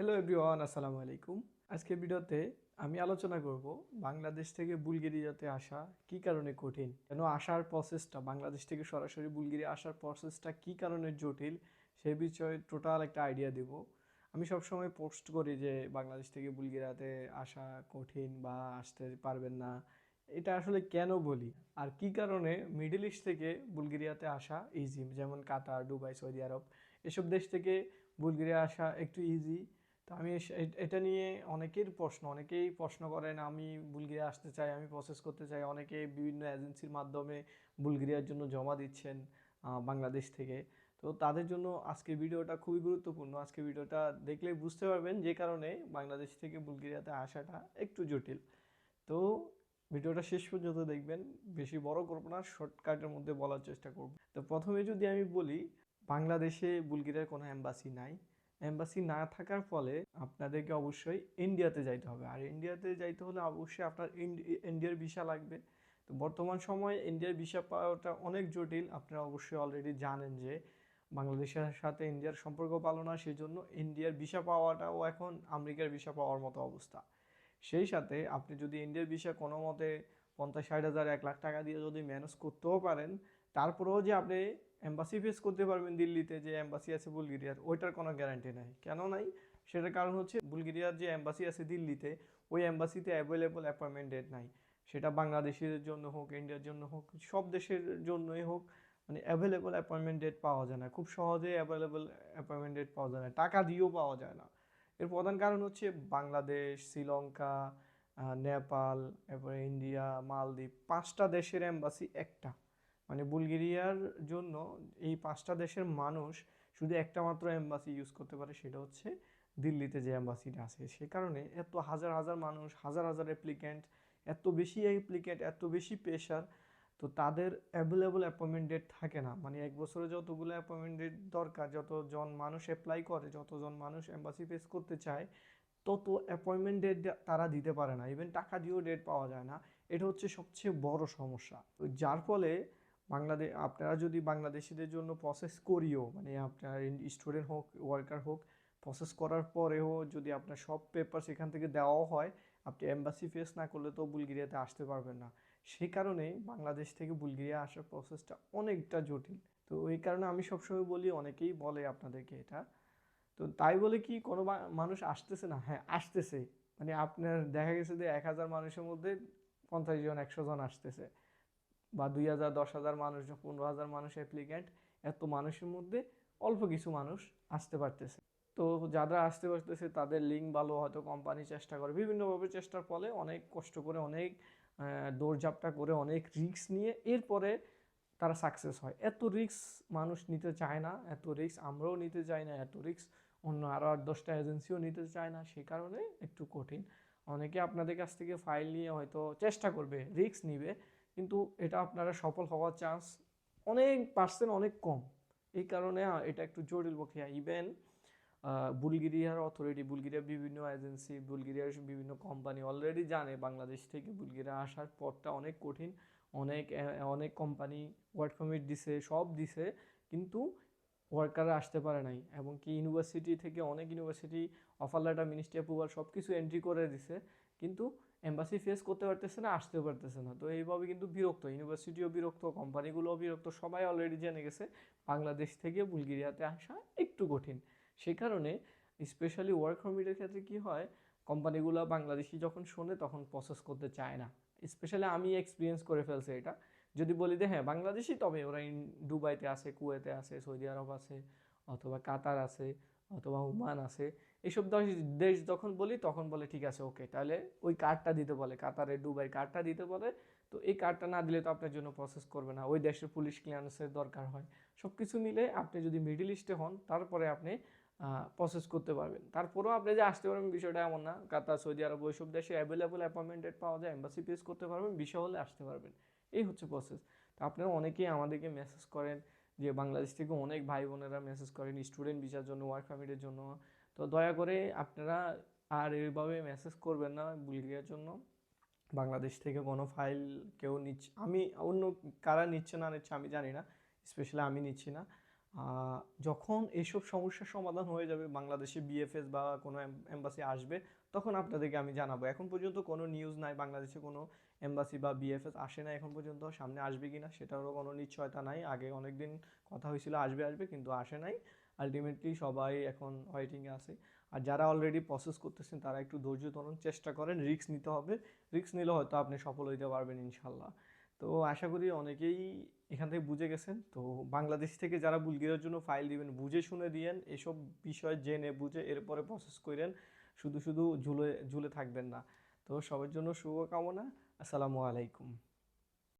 Hello everyone আসসালামু আলাইকুম। আজকের ভিডিওতে আমি আলোচনা করব বাংলাদেশ থেকে বুলগেরিয়াতে আসা কি কারণে কঠিন? কেন আসার প্রসেসটা বাংলাদেশ থেকে সরাসরি বুলগেরিয়া আসার প্রসেসটা কি কারণে জটিল, সে বিষয়ে টোটাল একটা আইডিয়া দেব। আমি সবসময় পোস্ট করি যে বাংলাদেশ থেকে বুলগেরিয়াতে আসা কঠিন বা আসতে পারবেন না। এটা আসলে কেন বলি? আর কি কারণে মিডল ইস্ট থেকে বুলগেরিয়াতে আসা ইজি যেমন কাতার, দুবাই, সৌদি আরব, এসব দেশ থেকে বুলগেরিয়া আসা একটু ইজি তো আমি এটা নিয়ে অনেকের প্রশ্ন, অনেকেই প্রশ্ন করেন, আমি বুলগেরিয়া আসতে চাই, আমি প্রসেস করতে চাই, অনেকে বিভিন্ন এজেন্সির মাধ্যমে বুলগেরিয়ার জন্য জমা দিচ্ছেন বাংলাদেশ থেকে। তো তাদের জন্য আজকের ভিডিওটা খুবই গুরুত্বপূর্ণ। আজকের ভিডিওটা দেখলে বুঝতে পারবেন যে কারণে বাংলাদেশ থেকে বুলগেরিয়াতে আসাটা একটু জটিল। তো ভিডিওটা শেষ পর্যন্ত দেখবেন, বেশি বড় করব না শর্টকাটের মধ্যে বলার চেষ্টা করব। তো প্রথমে যদি আমি বলি, বাংলাদেশে বুলগেরিয়ার কোনো অ্যাম্বাসি নাই। এম্বাসি না থাকার ফলে আপনাদেরকে অবশ্যই ইন্ডিয়াতে যাইতে হবে। আর ইন্ডিয়াতে যাইতে হলে অবশ্যই আপনার ইন্ডি- ইন্ডিয়ার ভিসা লাগবে। তো বর্তমান সময়ে ইন্ডিয়ার ভিসা পাওয়াটা অনেক জটিল। আপনারা অবশ্যই অলরেডি জানেন যে বাংলাদেশের সাথে ইন্ডিয়ার সম্পর্ক ভালো না সেই জন্য ইন্ডিয়ার ভিসা পাওয়াটাও এখন আমেরিকার ভিসা পাওয়ার মতো অবস্থা। সেই সাথে আপনি যদি ইন্ডিয়ার ভিসা কোনো মতে পঞ্চাশ, ষাট হাজার, এক লাখ টাকা দিয়ে যদি ম্যানেজ করতেও পারেন, তারপরেও যে আপনি এম্বাসি ফেস করতে পারবেন দিল্লিতে যে অ্যাম্বাসি আছে বুলগেরিয়ার, ওইটার কোনো গ্যারান্টি নাই। কেন নাই? সেটার কারণ হচ্ছে বুলগেরিয়ার যে অ্যাম্বাসি আছে দিল্লিতে, ওই অ্যাম্বাসিতে অ্যাভেলেবল অ্যাপয়েন্টমেন্ট ডেট নাই। সেটা বাংলাদেশের জন্য হোক, ইন্ডিয়ার জন্য হোক, সব দেশের জন্যই হোক মানে অ্যাভেলেবল অ্যাপয়েন্টমেন্ট ডেট পাওয়া যায় না। খুব সহজে অ্যাভেলেবল অ্যাপয়েন্টমেন্ট ডেট পাওয়া যায় না। টাকা দিয়েও পাওয়া যায় না। এর প্রধান কারণ হচ্ছে বাংলাদেশ, শ্রীলঙ্কা নেপাল, এরপরে ইন্ডিয়া, মালদ্বীপ, পাঁচটা দেশের অ্যাম্বাসি একটা। মানে বুলগেরিয়ার জন্য এই পাঁচটা দেশের মানুষ শুধু একটা মাত্র এম্বাসি ইউজ করতে পারে, সেটা হচ্ছে দিল্লিতে যে এম্বাসিটা আছে। সে কারণে এত হাজার হাজার মানুষ, হাজার হাজার অ্যাপ্লিক্যান্ট এত বেশি অ্যাপ্লিক্যান্ট এত বেশি প্রেশার তো তাদের অ্যাভেলেবল অ্যাপয়েন্টমেন্ট ডেট থাকে না। মানে এক বছরে যতগুলো অ্যাপয়েন্টমেন্ট ডেট দরকার, যতজন মানুষ অ্যাপ্লাই করে, যতজন মানুষ এম্বাসি ফেস করতে চায়, তত অ্যাপয়েন্টমেন্ট ডেট তারা দিতে পারে না। ইভেন টাকা দিয়েও ডেট পাওয়া যায় না। এটা হচ্ছে সবচেয়ে বড় সমস্যা। যার ফলে বাংলাদেশ আপনারা যদি বাংলাদেশিদের জন্য প্রসেস করিও মানে আপনার স্টুডেন্ট হোক ওয়ার্কার হোক প্রসেস করার পরেও যদি আপনার সব পেপার সেখান থেকে দেওয়াও হয়, আপনি এম্বাসি ফেস না করলে তো বুলগেরিয়াতে আসতে পারবেন না। সেই কারণে বাংলাদেশ থেকে বুলগেরিয়া আসার প্রসেসটা অনেকটা জটিল। তো এই কারণে আমি সবসময় বলি, অনেকেই বলে আপনাদেরকে এটা। তো তাই বলে কি, কোনো মানুষ আসতেছে না? হ্যাঁ আসতেছে। মানে আপনার দেখা গেছে যে এক হাজার মানুষের মধ্যে পঞ্চাশ জন, একশো জন আসতেছে। বা দুই হাজার, দশ হাজার মানুষ পনেরো হাজার মানুষ অ্যাপ্লিক্যান্ট এত মানুষের মধ্যে অল্প কিছু মানুষ আসতে পারতেছে। তো যারা আসতে পারতেছে, তাদের লিঙ্ক ভালো হয়তো কোম্পানি চেষ্টা করে। বিভিন্নভাবে চেষ্টার ফলে অনেক কষ্ট করে, অনেক দৌড়ঝাপটা করে, অনেক রিস্ক নিয়ে এরপরে তারা সাকসেস হয়। এত রিস্ক মানুষ নিতে চায় না, এত রিস্ক আমরাও নিতে চাই না, এত রিক্স অন্য আরও আট, দশটা এজেন্সিও নিতে চায় না। সে কারণে একটু কঠিন। অনেকে আপনাদের কাছ থেকে ফাইল নিয়ে হয়তো চেষ্টা করবে রিস্ক নিবে। কিন্তু এটা আপনারা সফল হওয়ার চান্স অনেক পার্সেন্ট অনেক কম। এই কারণে এটা একটু জটিল প্রক্রিয়া ইভেন বুলগেরিয়ার অথরিটি বুলগেরিয়ার বিভিন্ন এজেন্সি বুলগেরিয়ার বিভিন্ন কোম্পানি অলরেডি জানে বাংলাদেশ থেকে বুলগেরিয়া আসার পথটা অনেক কঠিন। অনেক অনেক কোম্পানি ওয়ার্ক পারমিট দিছে, সব দিছে, কিন্তু ওয়ার্কাররা আসতে পারে নাই। এবং কি ইউনিভার্সিটি থেকে অনেক university offer letter ministry approval সব কিছু এন্ট্রি করে দিছে। কিন্তু এম্বাসি ফেস করতে পারতেছে না আসতে পারতেছে না। তো এইভাবে কিন্তু বিরক্ত ইউনিভার্সিটিও বিরক্ত কোম্পানিগুলোও বিরক্ত, সবাই অলরেডি জেনে গেছে, বাংলাদেশ থেকে বুলগেরিয়াতে আসা একটু কঠিন। সে কারণে স্পেশালি ওয়ার্ক পারমিটের ক্ষেত্রে কি হয় কোম্পানিগুলো বাংলাদেশি যখন শোনে তখন প্রসেস করতে চায় না। স্পেশালি আমি এক্সপিরিয়েন্স করে ফেলছি এটা। যদি বলি যে হ্যাঁ বাংলাদেশি তবে ওরা দুবাইতে আছে কুয়েতে আছে সৌদি আরব আছে, অথবা কাতার আছে অথবা ওমান আছে, এইসব দেশ- যখন বলি তখন বলে, ঠিক আছে ওকে তাহলে ওই কার্ডটা দিতে বলে, কাতারে দুবাই কার্ডটা দিতে বলে, তো এই কার্ডটা না দিলে তো আপনার জন্য প্রসেস করবে না, ওই দেশের পুলিশ ক্লিয়ারেন্সের দরকার হয়। সব কিছু মিলে আপনি যদি মিডিল ইস্টে হন, তারপরে আপনি প্রসেস করতে পারবেন। তারপরেও আপনি যে আসতে পারবেন বিষয়টা এমন না, কাতার, সৌদি আরব, ওইসব দেশে অ্যাভেলেবল অ্যাপয়েন্টমেন্ট পাওয়া যায় এম্বাসি পেস করতে পারবেন বিষয় হলে আসতে পারবেন। এই হচ্ছে প্রসেস তো আপনারা অনেকেই আমাদেরকে মেসেজ করেন যে বাংলাদেশ থেকে অনেক ভাই বোনেরা মেসেজ করেন স্টুডেন্ট ভিসার জন্য ওয়ার্ক পারমিটের জন্য। তো দয়া করে আপনারা আর এইভাবে মেসেজ করবেন না বুলগেরিয়ার জন্য। বাংলাদেশ থেকে কোনো ফাইল কেউ নিচ্ছে, আমি অন্য কারা নিচ্ছে না নিচ্ছে আমি জানি না স্পেশালি আমি নিচ্ছি না। যখন এইসব সমস্যার সমাধান হয়ে যাবে, বাংলাদেশে বিএফএস বা কোনো এম্বাসি আসবে, তখন আপনাদেরকে আমি জানাব। এখন পর্যন্ত কোনো নিউজ নাই, বাংলাদেশে কোনো এম্বাসি বা বিএফএস আসে না এখন পর্যন্ত, সামনে আসবে কিনা সেটারও কোনো নিশ্চয়তা নাই। আগে অনেক দিন কথা হয়েছিল আসবে আসবে কিন্তু আসে নাই। আলটিমেটলি সবাই এখন ওয়েটিংয়ে আছে। আর যারা অলরেডি প্রসেস করতেছেন, তারা একটু ধৈর্য ধরুন, চেষ্টা করেন রিস্ক নিতে হবে। রিস্ক নিলে হয়তো আপনি সফল হইতে পারবেন ইনশাল্লাহ তো আশা করি অনেকেই এখান থেকে বুঝে গেছেন। তো বাংলাদেশ থেকে যারা বুলগেরিয়ার জন্য ফাইল দিবেন, বুঝে শুনে দিয়েন। এসব বিষয় জেনে বুঝে এরপরে প্রসেস করেন। শুধু শুধু ঝুলে ঝুলে থাকবেন না। তো সবার জন্য শুভকামনা। আসসালামু আলাইকুম।